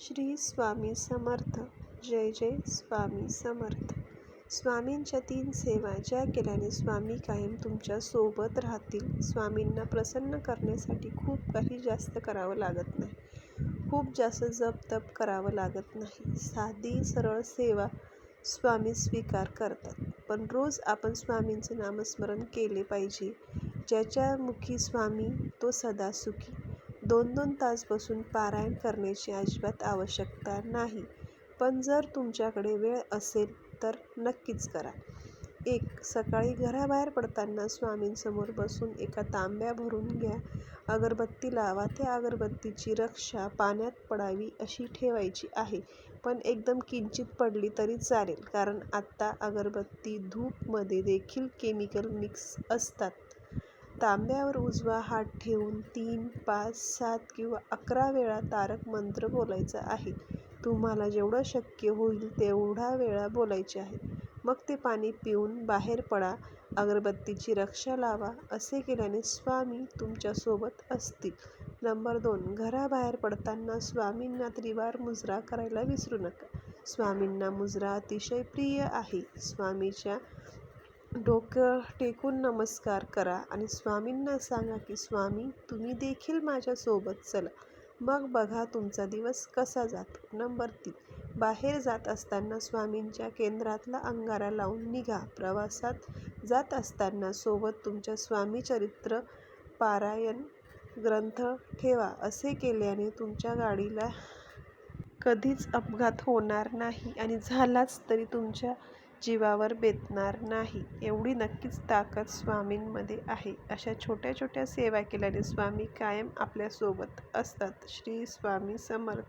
श्री स्वामी समर्थ. जय जय स्वामी समर्थ. स्वामींच्या तीन सेवा ज्या केल्याने स्वामी कायम तुमच्यासोबत राहतील स्वामींना प्रसन्न करण्यासाठी खूप काही जास्त करावं लागत नाही. खूप जास्त जप तप करावं लागत नाही. साधी सरळ सेवा स्वामी स्वीकार करतात. पण रोज आपण स्वामींचे नामस्मरण केले पाहिजे. ज्याच्या मुखी स्वामी तो सदा सुखी. दोन दोन तास बसून पारायण करण्याची अजिबात आवश्यकता नाही. पण जर तुमच्याकडे वेळ असेल तर नक्कीच करा. एक सकाळी घराबाहेर पडताना स्वामींसमोर बसून एका तांब्या भरून घ्या. अगरबत्ती लावा. त्या अगरबत्तीची रक्षा पाण्यात पडावी अशी ठेवायची आहे. पण एकदम किंचित पडली तरी चालेल कारण आत्ता अगरबत्ती धूपमध्ये देखील केमिकल मिक्स असतात. तांब्यावर उजवा हात ठेवून तीन पाच सात किंवा अकरा वेळा तारक मंत्र बोलायचा आहे. तुम्हाला जेवढं शक्य होईल तेवढा वेळा बोलायचे आहे. मग ते पाणी पिऊन बाहेर पडा. अगरबत्तीची रक्षा लावा असे केल्याने स्वामी तुमच्यासोबत असतील. नंबर दोन घराबाहेर पडताना स्वामींना त्रिवार मुजरा करायला विसरू नका. स्वामींना मुजरा अतिशय प्रिय आहे. स्वामीच्या डोकं टेकून नमस्कार करा आणि स्वामींना सांगा की स्वामी तुम्ही देखील माझ्यासोबत चला. मग बघा तुमचा दिवस कसा जातो. नंबर तीन. बाहेर जात असताना स्वामींच्या केंद्रातला अंगारा लावून निघा. प्रवासात जात असताना सोबत तुमच्या स्वामी चरित्र पारायण ग्रंथ ठेवा. असे केल्याने तुमच्या गाडीला कधीच अपघात होणार नाही आणि झालाच तरी तुमच्या जीवावर बेतणार नाही. एवढी नक्कीच ताकद स्वामींमध्ये आहे. अशा छोट्या छोट्या सेवा केल्याने स्वामी कायम आपल्यासोबत असतात. श्री स्वामी समर्थ.